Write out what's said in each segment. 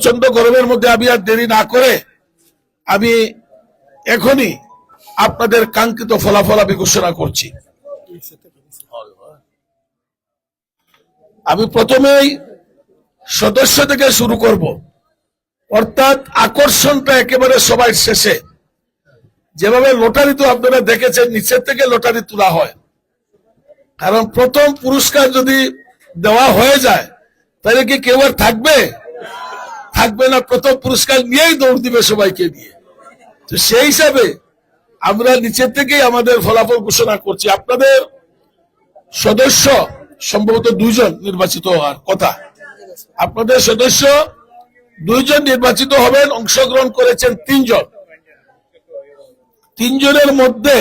প্রচণ্ড গরমের মধ্যে আমি আর দেরি না করে আমি এখনই আপনাদের কাঙ্ক্ষিত ফলাফল আমি ঘোষণা করছি। আমি প্রথমেই সদস্য থেকে শুরু করব। অর্থাৎ আকর্ষণটা একেবারে সবাই শেষে। যেভাবে লটারি তো আপনারা দেখেছেন, নিচের থেকে লটারি তোলা হয়। কারণ প্রথম পুরস্কার যদি দেওয়া হয়ে যায়, তাহলে কি কেউ আর থাকবে? থাকবে না, প্রথম পুরস্কার নিয়েই দৌড় দিবে সবাইকে নিয়ে। তো সেই হিসাবে আমরা নিচের থেকেই আমাদের ফলাফল ঘোষণা করছি। আপনাদের সদস্য সম্ভবত দুইজন নির্বাচিত হওয়ার কথা। আপনাদের সদস্য দুইজন নির্বাচিত হবেন, অংশগ্রহণ করেছেন তিনজন। তিনজনের মধ্যে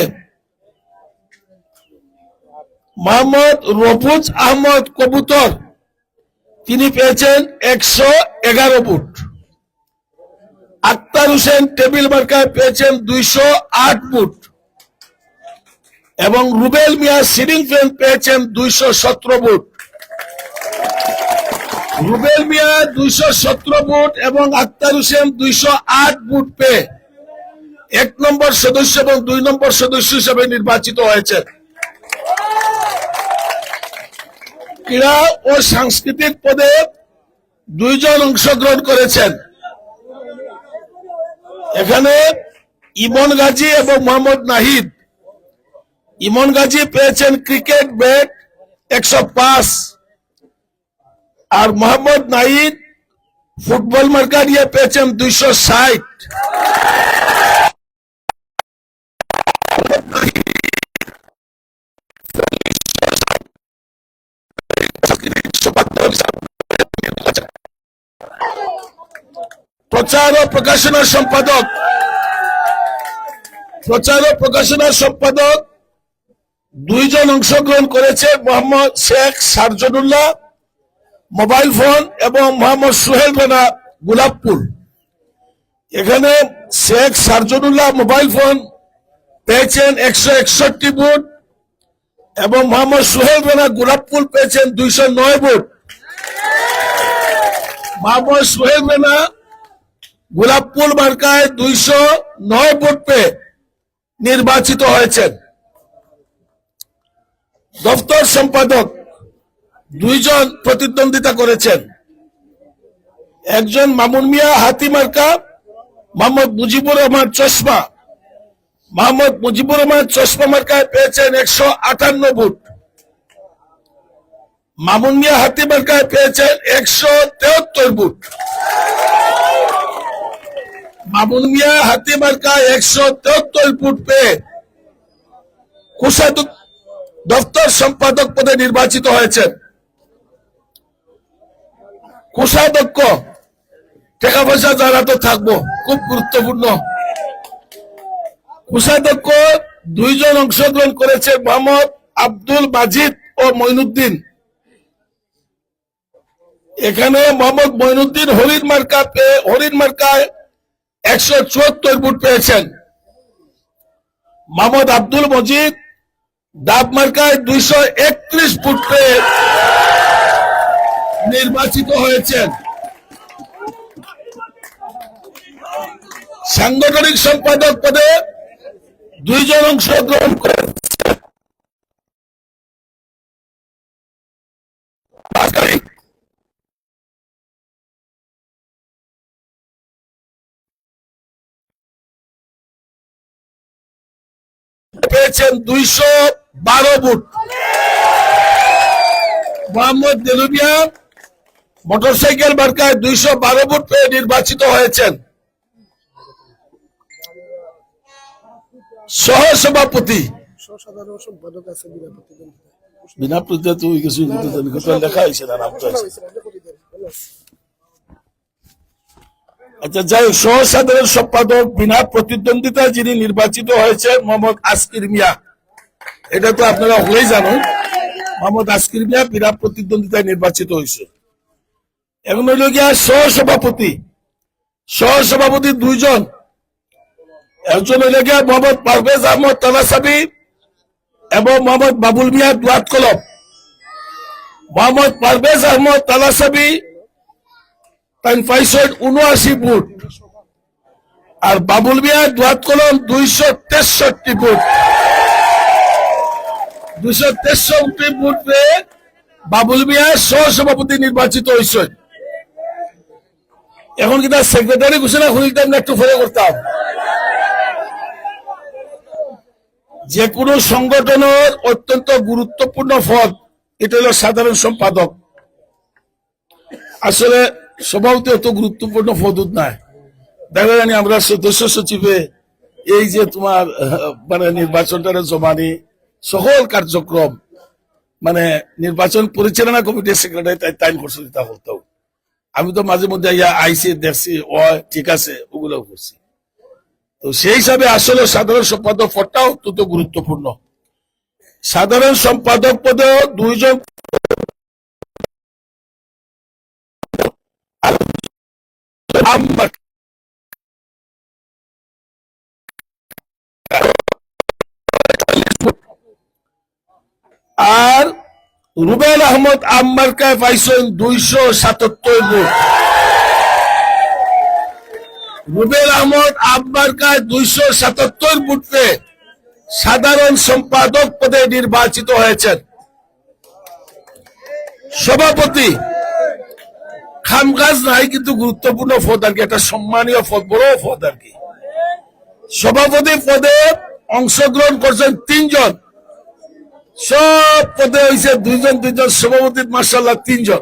মোহাম্মদ রফুজ আহমদ কবুতর তিনি পেয়েছেন একশো এগারো বুট আক্তার হোসেন টেবিল মার্কায় পেয়েছেন দুইশো আট বুট এবং রুবেল মিয়া সিলিং ফ্যান পেয়েছেন দুইশো সতেরো বুট রুবেল মিয়া দুইশো সতেরো বুট এবং আক্তার হোসেন দুইশো আট বুট পেয়ে এক নম্বর সদস্য এবং দুই নম্বর সদস্য হিসেবে নির্বাচিত হয়েছে ক্রীড়া ও সাংস্কৃতিক পদে দুইজন অংশগ্রহণ করেছেন। এখানে ইমন গাজী এবং মোহাম্মদ নাহিদ। ইমন গাজী পেয়েছেন ক্রিকেট ব্যাট একশো পাঁচ। আর মোহাম্মদ নাহিদ ফুটবল মার্কা দিয়ে পেয়েছেন দুইশো ষাট। প্রচার ও প্রকাশনার সম্পাদক। প্রচার ও প্রকাশনা সম্পাদক দুইজন অংশগ্রহণ করেছে মোহাম্মদ শেখ সারজনুল্লাহ, মোবাইল ফোন এবং মোহাম্মদ সুহেল রানা গোলাপপুর। এখানে শেখ সারজনুল্লাহ মোবাইল ফোন পেয়েছেন একশো একষট্টি বুট এবং মোহাম্মদ সুহেল রানা গোলাপপুর পেয়েছেন দুইশো নয় বুট। মোহাম্মদ সোহেল রানা গোলাপপুর মার্কায় দুইশো নয় ভোট পেয়ে নির্বাচিত হয়েছেন। দপ্তর সম্পাদক দুইজন প্রতিদ্বন্দ্বিতা করেছেন। একজন মামুন মিয়া হাতি মার্কা, মোহাম্মদ মুজিবুর রহমান চশমা। মোহাম্মদ মুজিবুর রহমান চশমা মার্কায় পেয়েছেন একশো আটান্ন ভোট। মামুন মিয়া হাতি মার্কায় পেয়েছেন একশো তেহত্তর ভোট। মামুন মিয়া হাতি মার্কায় একশো তেহত্তর ফুট পেয়ে কোষাধ্যক্ষ দপ্তর সম্পাদক পদে নির্বাচিত হয়েছেন। কোষাধ্যক্ষ, টাকা পয়সা যারা তো থাকব, খুব গুরুত্বপূর্ণ। কোষাধ্যক্ষ, দুইজন অংশগ্রহণ করেছে মোহাম্মদ আব্দুল মাজিদ ও মইনুদ্দিন এখানে মোহাম্মদ মইনুদ্দিন হরিণ মার্কা পেয়ে, হরিণ মার্কায় একশো চুয়াত্তর ভোট পেয়েছেন। মোহাম্মদ আব্দুল মজিদ, ডাব মার্কায় দুইশো একত্রিশ ভোট পেয়ে নির্বাচিত হয়েছেন। সাংগঠনিক সম্পাদক পদে দুইজন অংশগ্রহণ করেছেন। পেয়েছেন দুইশো বারো বুট। মোহাম্মদ দেলুমিয়া মোটরসাইকেল মার্কায় দুইশো বারো বুট পেয়ে নির্বাচিত হয়েছেন। সহ সভাপতি সাধারণ সম্পাদক আছে বিনা প্রতিদ্বন্দ্বিতা লেখা হয়েছে না নাম তো আছে। আচ্ছা যাই সহ সম্পাদক বিনা প্রতিদ্বন্দ্বিতায় যিনি নির্বাচিত হয়েছে মোহাম্মদ আসকির মিয়া। এটা তো আপনারা হলেই জানেন, মোহাম্মদ আসকির মিয়া বিনা প্রতিদ্বন্দ্বিতায় নির্বাচিত হয়েছে। এখন হইল গিয়া সহ সভাপতি সভাপতি দুইজন। একজন হইল গিয়া মোহাম্মদ পারভেজ আহমদ তালাসাবি এবং মোহাম্মদ বাবুল মিয়া দুয়াত কলম। মোহাম্মদ পারভেজ আহমদ তালাসাবি তাই উনআশি বুট আর বাবুল কলম দুইশো তেষট্টি বুট দুইশো তেষট্টি বাবুল মিয়া সহসভাপতি নির্বাচিত হয়েছেন এখন কি সেক্রেটারি ঘোষণা না একটু ফলো করতাম? যে কোনো সংগঠনের অত্যন্ত গুরুত্বপূর্ণ পদ, এটা হলো সাধারণ সম্পাদক। আসলে সভাপতি অত গুরুত্বপূর্ণ পদ নাই। দেখা জানি আমরা সদস্য সচিবে, এই যে তোমার মানে নির্বাচনটা জমানি, সকল কার্যক্রম মানে নির্বাচন পরিচালনা কমিটির সেক্রেটারি তাই টাইম করছে তা হতো আমি তো মাঝে মধ্যে ইয়া আইসি দেখছি ও ঠিক আছে ওগুলো করছি। তো সেই হিসাবে আসলে সাধারণ সম্পাদক পদটা অত্যন্ত গুরুত্বপূর্ণ। সাধারণ সম্পাদক পদে দুইজন আম- আর রুবেল আহমদ আম্মারকায় পাইছেন দুইশো সাতাত্তর ভোট। রুবেল আহমদ আব্বারকায় দুইশো সাতাত্তর ভোটে সাধারণ সম্পাদক পদে নির্বাচিত হয়েছেন। সভাপতি খামকাজ নাই, কিন্তু গুরুত্বপূর্ণ পদ আর কি, একটা সম্মানীয় পদ, বড় পদ আর কি। সভাপতি পদে অংশগ্রহণ করছেন তিনজন। সব পদে হয়েছে দুইজন দুইজন সভাপতি মার্শাল্লাহ তিনজন।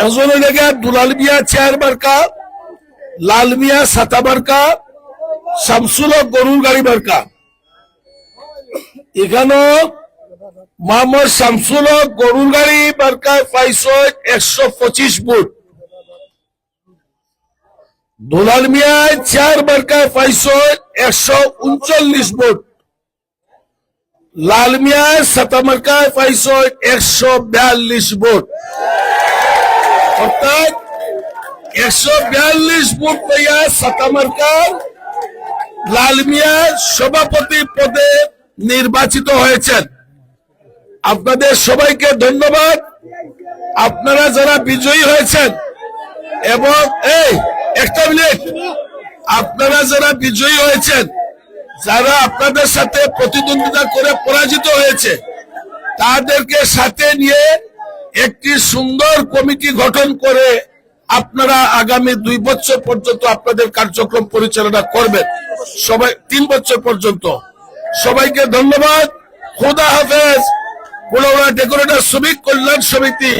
একজন হইলে দুলাল মিয়া চেয়ার মার্কা, লাল মিয়া সাতা মার্কা, শামসুল গরুর গাড়ি মার্কা। এখানেও মোহাম্মদ শামসুল গরুর গাড়ি মার্কায় পাইছ একশো পঁচিশ বুট। দুলাল মিয়া চেয়ার মার্কায় পাইছ একশো উনচল্লিশ বুট। লাল মিয়ার সাতামার্কায় পাইছ একশো বিয়াল্লিশ ভোট। অর্থাৎ একশো বিয়াল্লিশ ভোট পাইয়া সাতামার্কার লাল মিয়া সভাপতি পদে নির্বাচিত হয়েছেন। আপনাদের সবাইকে ধন্যবাদ। আপনারা যারা বিজয়ী হয়েছেন, এবং এই, একটা মিনিট। আপনারা যারা বিজয়ী হয়েছেন যারা আপনাদের সাথে প্রতিদ্বন্দ্বিতা করে পরাজিত হয়েছে, তাদেরকে সাথে নিয়ে একটি সুন্দর কমিটি গঠন করে আপনারা আগামী দুই বছর পর্যন্ত আপনাদের কার্যক্রম পরিচালনা করবেন। সবাই, তিন বছর পর্যন্ত। সবাইকে ধন্যবাদ। খোদা হাফেজ। পুরোনা ডেকোরেটর শ্রমিক কল্যাণ সমিতি।